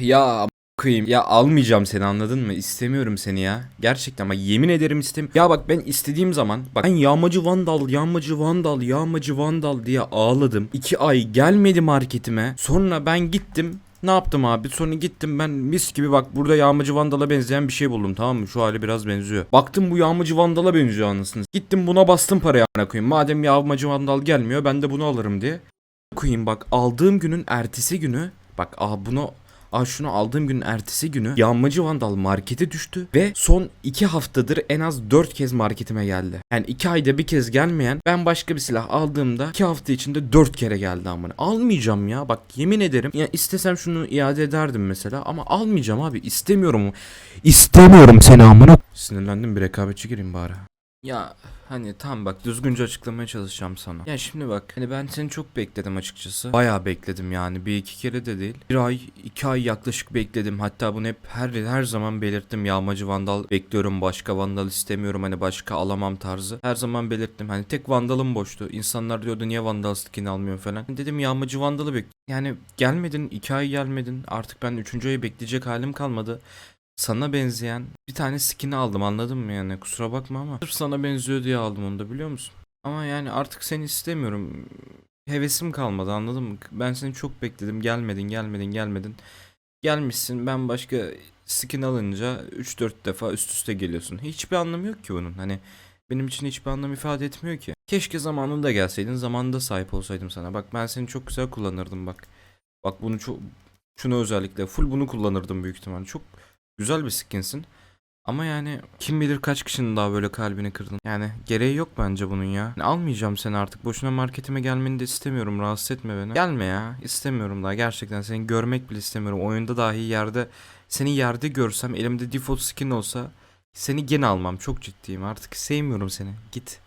Ya kıyım ya almayacağım seni anladın mı? İstemiyorum seni ya. Gerçekten ama yemin ederim istem. Ya bak ben istediğim zaman bak ben yağmacı vandal, yağmacı vandal, yağmacı vandal diye ağladım. İki ay gelmedi marketime. Sonra ben gittim ne yaptım abi? Sonra gittim ben mis gibi bak burada yağmacı vandala benzeyen bir şey buldum tamam mı? Şu hali biraz benziyor. Baktım bu yağmacı vandala benziyor anasını. Gittim buna bastım parayı amına koyayım. Madem yağmacı vandal gelmiyor ben de bunu alırım diye. Koyayım bak aldığım günün ertesi günü bak aa bunu şunu aldığım günün ertesi günü yağmacı vandal markete düştü ve son 2 haftadır en az 4 kez marketime geldi. Yani 2 ayda bir kez gelmeyen ben başka bir silah aldığımda 2 hafta içinde 4 kere geldi amına. Almayacağım ya bak yemin ederim. Ya istesem şunu iade ederdim mesela ama almayacağım abi istemiyorum. İstemiyorum seni amına. Sinirlendim bir rekabetçi gireyim bari. Ya hani tam bak düzgünce açıklamaya çalışacağım sana. Ya şimdi bak hani ben seni çok bekledim açıkçası. Bayağı bekledim yani bir iki kere de değil. Bir ay iki ay yaklaşık bekledim. Hatta bunu hep her her zaman belirttim. Yağmacı vandal bekliyorum başka vandal istemiyorum hani başka alamam tarzı. Her zaman belirttim. Hani tek vandalım boştu. İnsanlar diyordu niye vandal skin almıyor falan. Dedim yağmacı vandalı bek. Yani gelmedin iki ay gelmedin. Artık ben üçüncü ayı bekleyecek halim kalmadı sana benzeyen bir tane skin aldım anladın mı yani kusura bakma ama sırf sana benziyor diye aldım onu da biliyor musun? Ama yani artık seni istemiyorum. Hevesim kalmadı anladın mı? Ben seni çok bekledim gelmedin gelmedin gelmedin. Gelmişsin ben başka skin alınca 3-4 defa üst üste geliyorsun. Hiçbir anlamı yok ki bunun hani benim için hiçbir anlam ifade etmiyor ki. Keşke zamanında gelseydin zamanında sahip olsaydım sana. Bak ben seni çok güzel kullanırdım bak. Bak bunu çok şunu özellikle full bunu kullanırdım büyük ihtimalle. Çok Güzel bir skinsin. Ama yani kim bilir kaç kişinin daha böyle kalbini kırdın. Yani gereği yok bence bunun ya. Yani almayacağım seni artık. Boşuna marketime gelmeni de istemiyorum. Rahatsız etme beni. Gelme ya. İstemiyorum daha. Gerçekten seni görmek bile istemiyorum. Oyunda dahi yerde seni yerde görsem elimde default skin olsa seni gene almam. Çok ciddiyim. Artık sevmiyorum seni. Git.